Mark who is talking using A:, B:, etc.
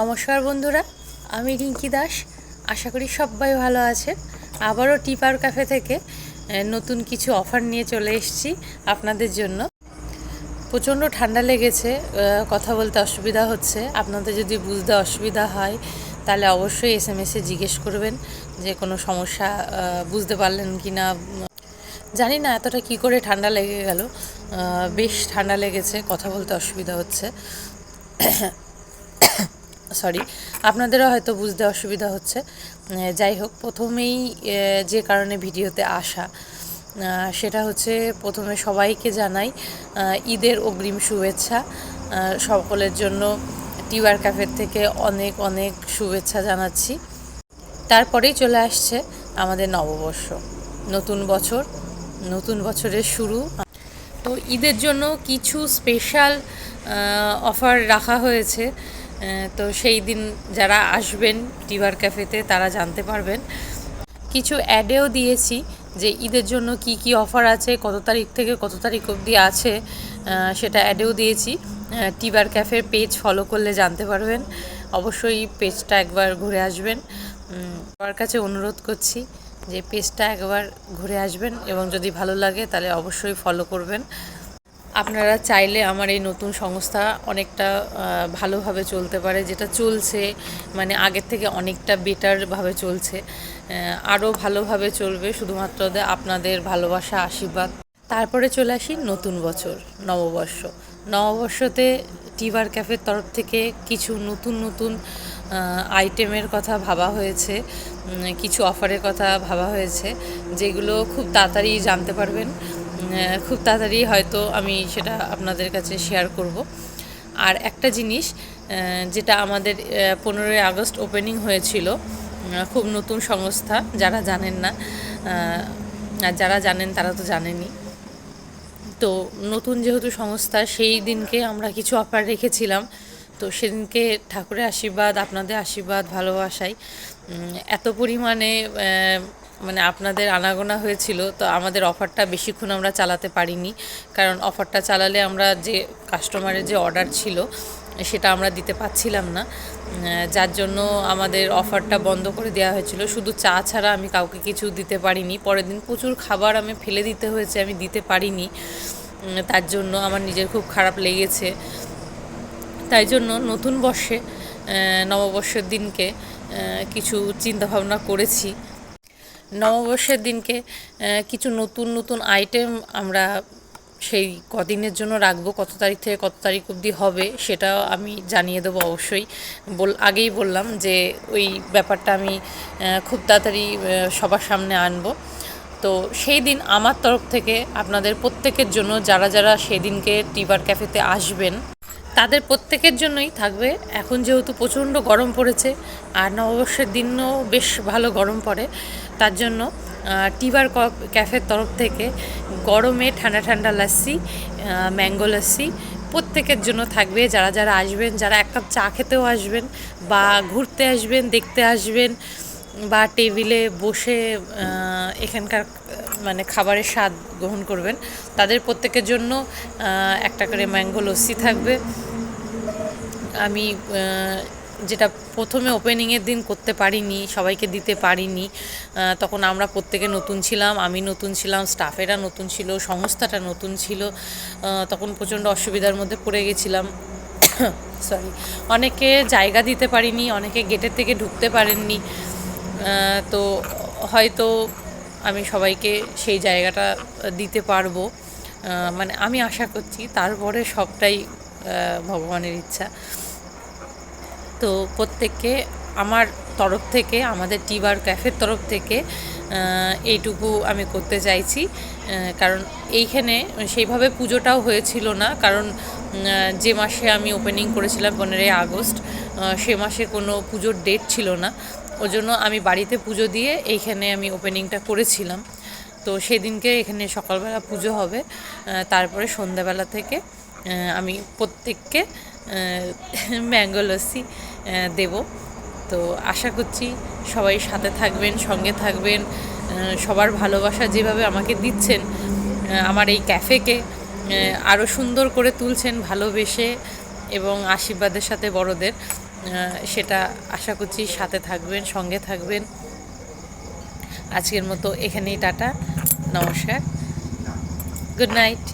A: নমস্কার বন্ধুরা, আমি রিঙ্কি দাস। আশা করি সবাই ভালো আছেন। আবারও টিপার ক্যাফে থেকে নতুন কিছু অফার নিয়ে চলে এসেছি আপনাদের জন্য। প্রচণ্ড ঠান্ডা লেগেছে কথা বলতে অসুবিধা হচ্ছে। আপনাদের যদি বুঝতে অসুবিধা হয়, তাহলে অবশ্যই এস এম এসে জিজ্ঞেস করবেন যে কোনো সমস্যা বুঝতে পারলেন কি না। জানি না এতটা কি করে ঠান্ডা লেগে গেল। বেশ ঠান্ডা লেগেছে, কথা বলতে অসুবিধা হচ্ছে। সরি, আপনাদেরও হয়তো বুঝতে অসুবিধা হচ্ছে। যাই হোক, প্রথমেই যে কারণে ভিডিওতে আসা সেটা হচ্ছে প্রথমে সবাইকে জানাই ঈদের অগ্রিম শুভেচ্ছা সকলের জন্য টিওয়ার ক্যাফের থেকে অনেক অনেক শুভেচ্ছা জানাচ্ছি। তারপরেই চলে আসছে আমাদের নববর্ষ, নতুন বছর, নতুন বছরের শুরু। তো ঈদের জন্য কিছু স্পেশাল অফার রাখা হয়েছে। তো সেই দিন যারা আসবেন টিভার ক্যাফেতে, তারা জানতে পারবেন। কিছু অ্যাডেও দিয়েছি যে ঈদের জন্য কি কি অফার আছে, কত তারিখ থেকে কত তারিখ অবধি আছে সেটা অ্যাডেও দিয়েছি। টিবার ক্যাফের পেজ ফলো করলে জানতে পারবেন। অবশ্যই পেজটা একবার ঘুরে আসবেন। সবার কাছে অনুরোধ করছি যে পেজটা একবার ঘুরে আসবেন এবং যদি ভালো লাগে তাহলে অবশ্যই ফলো করবেন। আপনারা চাইলে আমার এই নতুন সংস্থা অনেকটা ভালোভাবে চলতে পারে, যেটা চলছে মানে আগের থেকে অনেকটা বেটারভাবে চলছে। আরও ভালোভাবে চলবে, শুধুমাত্র আপনাদের ভালোবাসা, আশীর্বাদ। তারপরে চলে আসি নতুন বছর, নববর্ষ। নববর্ষতে টিভার ক্যাফের তরফ থেকে কিছু নতুন নতুন আইটেমের কথা ভাবা হয়েছে কিছু অফারের কথা ভাবা হয়েছে, যেগুলো খুব তাড়াতাড়ি জানতে পারবেন। খুব তাড়াতাড়ি হয়তো আমি সেটা আপনাদের কাছে শেয়ার করব। আর একটা জিনিস যেটা আমাদের পনেরোই আগস্ট ওপেনিং হয়েছিল খুব নতুন সংস্থা, যারা জানেন না যারা জানেন তারা তো জানেনই। তো নতুন যেহেতু সংস্থা, সেই দিনকে আমরা কিছু অফার রেখেছিলাম। তো সেদিনকে ঠাকুরের আশীর্বাদ, আপনাদের আশীর্বাদ ভালোবাসাই এত পরিমাণে মানে আপনাদের আনাগোনা হয়েছিল, তো আমাদের অফারটা বেশিক্ষণ আমরা চালাতে পারিনি। কারণ অফারটা চালালে আমরা যে কাস্টমারের যে অর্ডার ছিল, সেটা আমরা দিতে পারছিলাম না। যার জন্য আমাদের অফারটা বন্ধ করে দেওয়া হয়েছিল। শুধু চা ছাড়া আমি কাউকে কিছু দিতে পারিনি। পরের দিন প্রচুর খাবার আমি ফেলে দিতে হয়েছে, আমি দিতে পারিনি। তার জন্য আমার নিজের খুব খারাপ লেগেছে। তাই জন্য নতুন বর্ষে নববর্ষের দিনকে কিছু চিন্তাভাবনা করেছি। নববর্ষের দিনকে কিছু নতুন নতুন আইটেম আমরা সেই কদিনের জন্য রাখব, কত তারিখ থেকে কত তারিখ অবধি হবে সেটাও আমি জানিয়ে দেবো অবশ্যই। বল, আগেই বললাম যে ওই ব্যাপারটা আমি খুব তাড়াতাড়ি সবার সামনে আনব। তো সেই দিন আমার তরফ থেকে আপনাদের প্রত্যেকের জন্য যারা যারা সেদিনকে টিবার ক্যাফেতে আসবেন, তাদের প্রত্যেকের জন্যই থাকবে। এখন যেহেতু প্রচণ্ড গরম পড়েছে, আর নববর্ষের দিনও বেশ ভালো গরম পড়ে তার জন্য টিবার ক- ক্যাফের তরফ থেকে গরমে ঠান্ডা ঠান্ডা লাস্সি ম্যাঙ্গো লাস্সি প্রত্যেকের জন্য থাকবে। যারা যারা আসবেন, যারা এক কাপ চা খেতেও আসবেন বা ঘুরতে আসবেন, দেখতে আসবেন বা টেবিলে বসে এখানকার মানে খাবারের স্বাদ গ্রহণ করবেন, তাদের প্রত্যেকের জন্য একটা করে ম্যাঙ্গো লস্যি থাকবে। আমি যেটা প্রথমে ওপেনিংয়ের দিন করতে পারিনি, সবাইকে দিতে পারিনি তখন আমরা প্রত্যেকে নতুন ছিলাম, আমি নতুন ছিলাম, স্টাফেরা নতুন ছিল, সংস্থাটা নতুন ছিল তখন প্রচণ্ড অসুবিধার মধ্যে পড়ে গেছিলাম। সরি অনেকে জায়গা দিতে পারিনি, অনেকে গেটের থেকে ঢুকতে পারেননি তো হয়তো আমি সবাইকে সেই জায়গাটা দিতে পারব মানে আমি আশা করছি তারপরে সবটাই ভগবানের ইচ্ছা। তো প্রত্যেককে আমার তরফ থেকে, আমাদের টিবার ক্যাফের তরফ থেকে এইটুকু আমি করতে চাইছি। কারণ এইখানে সেইভাবে পুজোটাও হয়েছিল না। কারণ যে মাসে আমি ওপেনিং করেছিলাম পনেরোই আগস্ট সে মাসে কোনো পুজোর ডেট ছিল না। ওই জন্য আমি বাড়িতে পুজো দিয়ে এইখানে আমি ওপেনিংটা করেছিলাম। তো সেদিনকে এখানে সকালবেলা পুজো হবে তারপরে সন্ধ্যাবেলা থেকে আমি প্রত্যেককে ম্যাঙ্গো লস্যি দেব। তো আশা করছি সবাই সাথে থাকবেন, সঙ্গে থাকবেন সবার ভালোবাসা যেভাবে আমাকে দিচ্ছেন আমার এই ক্যাফেকে আরও সুন্দর করে তুলছেন, ভালোবেসে এবং আশীর্বাদের সাথে বড়দের সেটা আশা করছি সাথে থাকবেন, সঙ্গে থাকবেন। আজকের মতো এখানেই টাটা, নমস্কার। Good night.